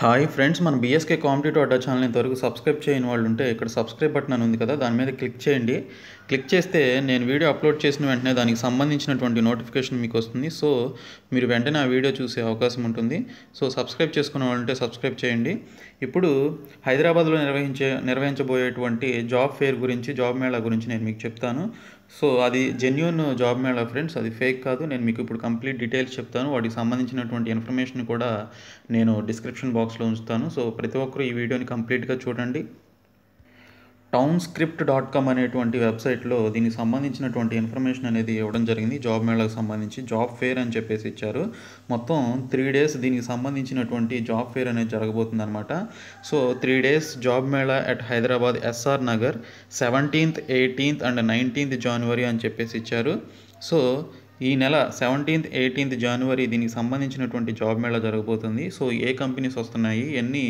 Hi friends మన BSK competitive Adda channel ఇంతవరకు subscribe చేయని వాళ్ళు ఉంటే ఇక్కడ సబ్స్క్రైబ్ బటన్ అని ఉంది కదా దాని మీద క్లిక్ చేయండి. క్లిక్ చేస్తే నేను వీడియో అప్లోడ్ చేసిన వెంటనే దానికి సంబంధించినటువంటి నోటిఫికేషన్ మీకు వస్తుంది. సో మీరు వెంటనే ఆ వీడియో చూసే అవకాశం ఉంటుంది. సో సబ్స్క్రైబ్ చేసుకున్న వాళ్ళు ఉంటే సబ్స్క్రైబ్ చేయండి. ఇప్పుడు హైదరాబాద్లో నిర్వహించే నిర్వహించబోయేటువంటి జాబ్ ఫేర్ గురించి జాబ్ మేళా గురించి నేను మీకు చెప్తాను. సో అది జెన్యున్ జాబ్ మేళా ఫ్రెండ్స్ అది ఫేక్ కాదు. నేను మీకు ఇప్పుడు కంప్లీట్ డీటెయిల్స్ చెప్తాను. వాటికి సంబంధించినటువంటి ఇన్ఫర్మేషన్ కూడా నేను డిస్క్రిప్షన్ బాక్స్లో ఉంచుతాను. సో ప్రతి ఒక్కరూ ఈ వీడియోని కంప్లీట్గా చూడండి. టౌన్ స్క్రిప్ట్ డాట్ కామ్ అనేటువంటి వెబ్సైట్లో దీనికి సంబంధించినటువంటి ఇన్ఫర్మేషన్ అనేది ఇవ్వడం జరిగింది. జాబ్ మేళకు సంబంధించి జాబ్ ఫేర్ అని చెప్పేసి ఇచ్చారు. మొత్తం త్రీ డేస్ దీనికి సంబంధించినటువంటి జాబ్ ఫేర్ అనేది జరగబోతుంది అనమాట so three days job mela at Hyderabad SR Nagar seventeenth eighteenth and nineteenth January అని చెప్పేసి ఇచ్చారు. సో ఈ నెల సెవెంటీన్త్ ఎయిటీన్త్ జనవరి దీనికి సంబంధించినటువంటి జాబ్ మేళా జరగబోతుంది. సో ఏ కంపెనీస్ వస్తున్నాయి? ఎన్ని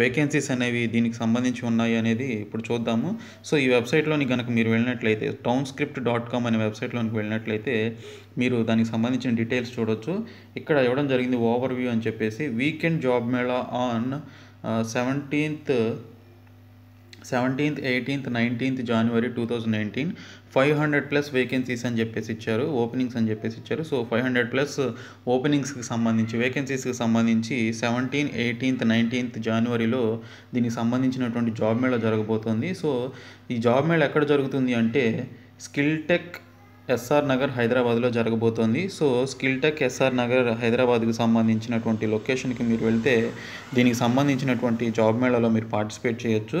వేకెన్సీస్ అనేవి దీనికి సంబంధించి ఉన్నాయి అనేది ఇప్పుడు చూద్దాము. సో ఈ వెబ్సైట్లోని కనుక మీరు వెళ్ళినట్లయితే టౌన్ స్క్రిప్ట్ డాట్ కామ్ అనే వెబ్సైట్లోనికి వెళ్ళినట్లయితే మీరు దానికి సంబంధించిన డీటెయిల్స్ చూడొచ్చు. ఇక్కడ ఇవ్వడం జరిగింది ఓవర్ వ్యూ అని చెప్పేసి weekend job mela on seventeenth seventeenth eighteenth nineteenth January two thousand nineteen. Five hundred plus vacancies అని చెప్పేసి ఇచ్చారు ఓపెనింగ్స్ అని చెప్పేసి ఇచ్చారు. సో ఫైవ్ హండ్రెడ్ ప్లస్ ఓపెనింగ్స్కి సంబంధించి వేకెన్సీస్కి సంబంధించి సెవెంటీన్ ఎయిటీన్త్ నైన్టీన్త్ జనవరిలో దీనికి సంబంధించినటువంటి జాబ్ మేళ జరగబోతోంది. సో ఈ జాబ్ మేళ ఎక్కడ జరుగుతుంది అంటే స్కిల్ టెక్ ఎస్ఆర్ నగర్ హైదరాబాద్లో జరగబోతోంది. So skill tech SR Nagar హైదరాబాద్కి సంబంధించినటువంటి లొకేషన్కి మీరు వెళ్తే దీనికి సంబంధించినటువంటి జాబ్ మేళలో మీరు పార్టిసిపేట్ చేయొచ్చు.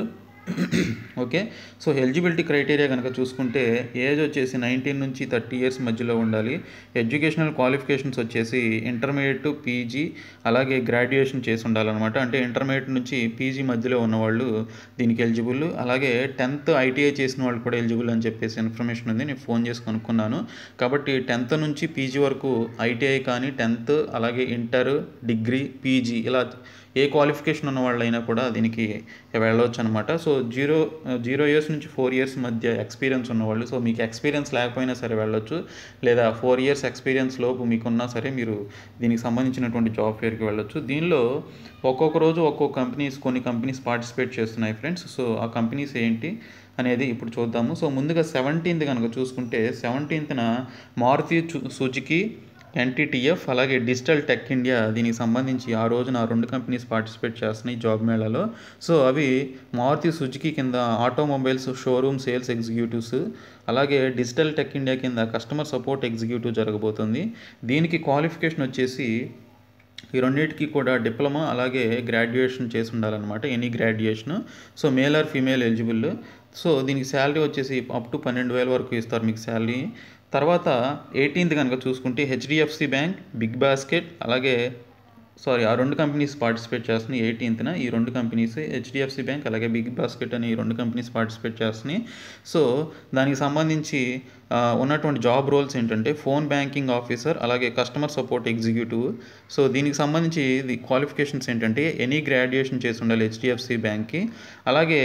ఓకే? సో ఎలిజిబిలిటీ క్రైటీరియా కనుక చూసుకుంటే ఏజ్ వచ్చేసి నైన్టీన్ నుంచి థర్టీ ఇయర్స్ మధ్యలో ఉండాలి. ఎడ్యుకేషనల్ క్వాలిఫికేషన్స్ వచ్చేసి ఇంటర్మీడియట్ పీజీ అలాగే గ్రాడ్యుయేషన్ చేసి ఉండాలన్నమాట. అంటే ఇంటర్మీడియట్ నుంచి పీజీ మధ్యలో ఉన్నవాళ్ళు దీనికి ఎలిజిబుల్. అలాగే టెన్త్ ఐటీఐ చేసిన వాళ్ళు కూడా ఎలిజిబుల్ అని చెప్పేసి ఇన్ఫర్మేషన్ ఉంది. నేను ఫోన్ చేసి కనుక్కున్నాను. కాబట్టి టెన్త్ నుంచి పీజీ వరకు ఐటీఐ కానీ టెన్త్ అలాగే ఇంటర్ డిగ్రీ పీజీ ఇలా ఏ క్వాలిఫికేషన్ ఉన్న వాళ్ళైనా కూడా దీనికి వెళ్ళవచ్చు అనమాట సో జీరో జీరో ఇయర్స్ నుంచి ఫోర్ ఇయర్స్ మధ్య ఎక్స్పీరియన్స్ ఉన్నవాళ్ళు. సో మీకు ఎక్స్పీరియన్స్ లేకపోయినా సరే వెళ్ళొచ్చు. లేదా ఫోర్ ఇయర్స్ ఎక్స్పీరియన్స్ లోపు మీకున్నా సరే మీరు దీనికి సంబంధించినటువంటి జాబ్ ఫేర్కి వెళ్ళొచ్చు. దీనిలో ఒక్కొక్క రోజు ఒక్కొక్క కంపెనీస్ కొన్ని కంపెనీస్ పార్టిసిపేట్ చేస్తున్నాయి ఫ్రెండ్స్ సో ఆ కంపెనీస్ ఏంటి అనేది ఇప్పుడు చూద్దాము. సో ముందుగా సెవెంటీన్త్ కనుక చూసుకుంటే సెవెంటీన్త్న మారుతి సుజుకి ఎన్టీటీఎఫ్ అలాగే డిజిటల్ టెక్ ఇండియా దీనికి సంబంధించి ఆ రోజున రెండు కంపెనీస్ పార్టిసిపేట్ చేస్తున్నాయి జాబ్ మేళాలో. సో అవి మారుతి సుజుకి కింద ఆటోమొబైల్స్ షోరూమ్ సేల్స్ ఎగ్జిక్యూటివ్స్ అలాగే డిజిటల్ టెక్ ఇండియా కింద కస్టమర్ సపోర్ట్ ఎగ్జిక్యూటివ్ జరగబోతుంది. దీనికి క్వాలిఫికేషన్ వచ్చేసి ఈ రెండింటికి కూడా డిప్లొమా అలాగే గ్రాడ్యుయేషన్ చేసి ఉండాలన్నమాట any graduation. So male or female eligible. So దీనికి శాలరీ వచ్చేసి అప్ టు పన్నెండు వేల వరకు ఇస్తారు మీకు శాలరీ. తర్వాత ఎయిటీన్త్ కనుక చూసుకుంటే హెచ్డిఎఫ్సి బ్యాంక్ బిగ్ బాస్కెట్ అలాగే సారీ ఆ రెండు కంపెనీస్ పార్టిసిపేట్ చేస్తున్నాయి ఎయిటీన్త్న ఈ రెండు కంపెనీస్ హెచ్డిఎఫ్సి బ్యాంక్ అలాగే బిగ్ బాస్కెట్ అని ఈ రెండు కంపెనీస్ పార్టిసిపేట్ చేస్తున్నాయి. సో దానికి సంబంధించి ఉన్నటువంటి జాబ్ రోల్స్ ఏంటంటే ఫోన్ బ్యాంకింగ్ ఆఫీసర్ అలాగే కస్టమర్ సపోర్ట్ ఎగ్జిక్యూటివ్. సో దీనికి సంబంధించి ది క్వాలిఫికేషన్స్ ఏంటంటే ఎనీ గ్రాడ్యుయేషన్ చేసి ఉండాలి హెచ్డిఎఫ్సి బ్యాంక్కి. అలాగే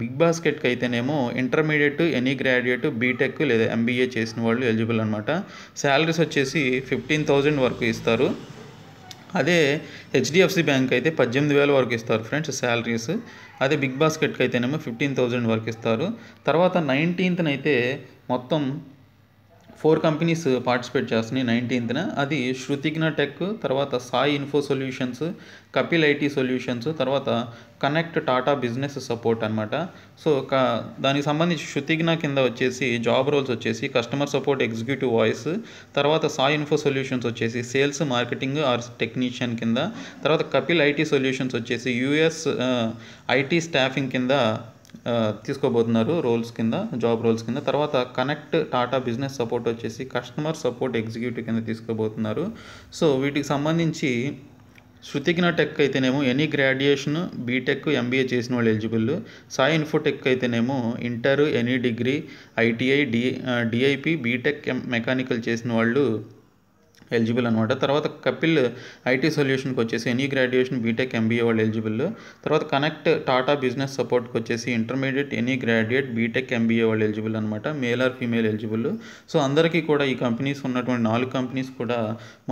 బిగ్ బాస్కెట్కి అయితేనేమో ఇంటర్మీడియట్ ఎనీ గ్రాడ్యుయేట్ బీటెక్ లేదా ఎంబీఏ చేసిన వాళ్ళు ఎలిజిబుల్ అనమాట శాలరీస్ వచ్చేసి ఫిఫ్టీన్ థౌజండ్ వరకు ఇస్తారు. అదే హెచ్డిఎఫ్సి బ్యాంక్ అయితే పద్దెనిమిది వేల వరకు ఇస్తారు ఫ్రెండ్స్ శాలరీస్ అదే బిగ్ బాస్కెట్కి అయితేనేమో ఫిఫ్టీన్ థౌజండ్ వరకు ఇస్తారు. తర్వాత నైన్టీన్త్న అయితే మొత్తం ఫోర్ కంపెనీస్ పార్టిసిపేట్ చేస్తున్నాయి నైన్టీన్త్న. అది శృతిఘ్న టెక్ తర్వాత Sai info solutions Kapil IT solutions తర్వాత కనెక్ట్ టాటా బిజినెస్ సపోర్ట్ అనమాట సో క దానికి సంబంధించి శృతిఘ్న కింద వచ్చేసి జాబ్ రోల్స్ వచ్చేసి కస్టమర్ సపోర్ట్ ఎగ్జిక్యూటివ్ వాయిస్ తర్వాత సాయి ఇన్ఫో సొల్యూషన్స్ వచ్చేసి సేల్స్ మార్కెటింగ్ ఆర్ టెక్నీషియన్ కింద తర్వాత కపిల్ ఐటీ సొల్యూషన్స్ వచ్చేసి యూఎస్ ఐటీ స్టాఫింగ్ కింద తీసుకోబోతున్నారు రోల్స్ కింద జాబ్ రోల్స్ కింద. తర్వాత కనెక్ట్ టాటా బిజినెస్ సపోర్ట్ వచ్చేసి కస్టమర్ సపోర్ట్ ఎగ్జిక్యూటివ్ కింద తీసుకోబోతున్నారు. సో వీటికి సంబంధించి శృతిజ్ఞ టెక్ అయితేనేమో ఎనీ గ్రాడ్యుయేషన్ బీటెక్ ఎంబీఏ చేసిన వాళ్ళు ఎలిజిబుల్. సాయి ఇన్ఫోటెక్ అయితేనేమో inter any degree ITI D dip BTech mechanical చేసిన వాళ్ళు ఎలిజిబుల్ అనమాట తర్వాత కపిల్ ఐటీ సొల్యూషన్కి వచ్చేసి ఎనీ గ్రాడ్యుయేషన్ బీటెక్ ఎంబీఏ వాళ్ళు ఎలిజిబుల్. తర్వాత కనెక్ట్ టాటా బిజినెస్ సపోర్ట్కి వచ్చేసి intermediate any graduate BTech MBA వాళ్ళు ఎలిజిబుల్ అనమాట male or female eligible. So అందరికీ కూడా ఈ కంపెనీస్ ఉన్నటువంటి నాలుగు కంపెనీస్ కూడా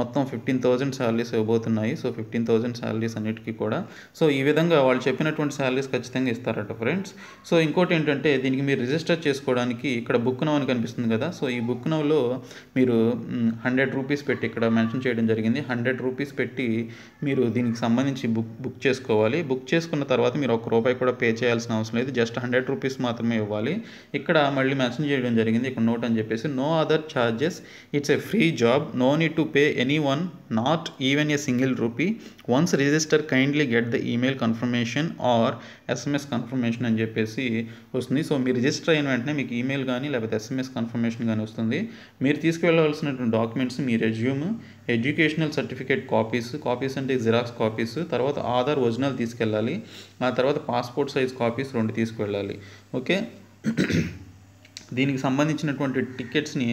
మొత్తం ఫిఫ్టీన్ థౌజండ్ శాలరీస్ ఇవ్వబోతున్నాయి. సో ఫిఫ్టీన్ థౌజండ్ శాలరీస్ అన్నిటికీ కూడా. సో ఈ విధంగా వాళ్ళు చెప్పినటువంటి శాలరీస్ ఖచ్చితంగా ఇస్తారట ఫ్రెండ్స్. సో ఇంకోటి ఏంటంటే దీనికి మీరు రిజిస్టర్ చేసుకోవడానికి ఇక్కడ బుక్ నవ్ అని కనిపిస్తుంది కదా. సో ఈ బుక్ నవ్లో మీరు హండ్రెడ్ రూపీస్ పెట్టి ఇక్కడ మెన్షన్ చేయడం జరిగింది. హండ్రెడ్ రూపీస్ పెట్టి మీరు దీనికి సంబంధించి బుక్ బుక్ చేసుకోవాలి. బుక్ చేసుకున్న తర్వాత మీరు ఒక రూపాయి కూడా పే చేయాల్సిన అవసరం లేదు. జస్ట్ హండ్రెడ్ రూపీస్ మాత్రమే ఇవ్వాలి. ఇక్కడ మళ్ళీ మెన్షన్ చేయడం జరిగింది. ఇక్కడ నోట్ అని చెప్పేసి no other charges it's a free job. No need to pay anyone. Not even a single rupee. Once register kindly get the email confirmation or SMS confirmation అని చెప్పేసి వస్తుంది. సో మీరు రిజిస్టర్ అయిన వెంటనే మీకు ఈమెయిల్ కానీ లేకపోతే ఎస్ఎంఎస్ కన్ఫర్మేషన్ కానీ వస్తుంది. మీరు తీసుకువెళ్ళవలసినటువంటి డాక్యుమెంట్స్ మీ resume educational certificate copies copies అంటే జిరాక్స్ కాపీస్ తర్వాత ఆధార్ ఒరిజినల్ తీసుకెళ్ళాలి. ఆ తర్వాత పాస్పోర్ట్ సైజ్ కాపీస్ రెండు తీసుకువెళ్ళాలి. ఓకే దీనికి సంబంధించినటువంటి టికెట్స్ని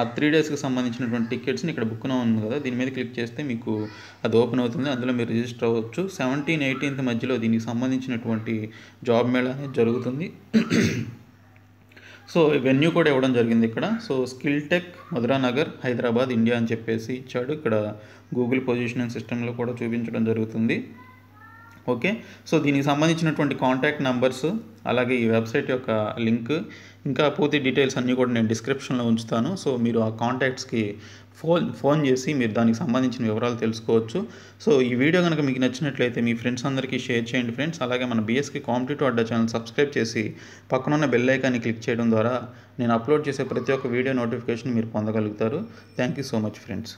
ఆ త్రీ డేస్కి సంబంధించినటువంటి టికెట్స్ని ఇక్కడ బుక్ ఉంది కదా దీని మీద క్లిక్ చేస్తే మీకు అది ఓపెన్ అవుతుంది. అందులో మీరు రిజిస్టర్ అవ్వచ్చు. సెవెంటీన్ ఎయిటీన్త్ మధ్యలో దీనికి సంబంధించినటువంటి జాబ్ మేళ అనేది జరుగుతుంది. సో వెన్యూ కూడా ఇవ్వడం జరిగింది ఇక్కడ. So skill tech Madhuranagar Hyderabad India అని చెప్పేసి ఇచ్చాడు. ఇక్కడ గూగుల్ పొజిషనింగ్ సిస్టంలో కూడా చూపించడం జరుగుతుంది. ఓకే? సో దీనికి సంబంధించినటువంటి కాంటాక్ట్ నెంబర్స్ అలాగే ఈ వెబ్సైట్ యొక్క లింక్ ఇంకా పూర్తి డీటెయిల్స్ అన్నీ కూడా నేను డిస్క్రిప్షన్లో ఉంచుతాను. సో మీరు ఆ కాంటాక్ట్స్కి ఫోన్ ఫోన్ చేసి మీరు దానికి సంబంధించిన వివరాలు తెలుసుకోవచ్చు. సో ఈ వీడియో కనుక మీకు నచ్చినట్లయితే మీ ఫ్రెండ్స్ అందరికీ షేర్ చేయండి ఫ్రెండ్స్. అలాగే మన BSK competitive Adda channel subscribe చేసి పక్కనున్న బెల్ ఐకాన్ని క్లిక్ చేయడం ద్వారా నేను అప్లోడ్ చేసే ప్రతి ఒక్క వీడియో నోటిఫికేషన్ మీరు పొందగలుగుతారు. Thank you so much friends.